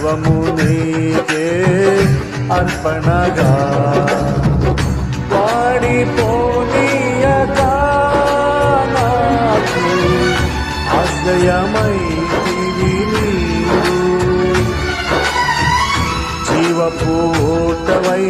సర్వము నీకే అర్పణగా. వాడిపోనీయక నాకు ఆశ్రయమైతివి నీవు. జీవపూటవై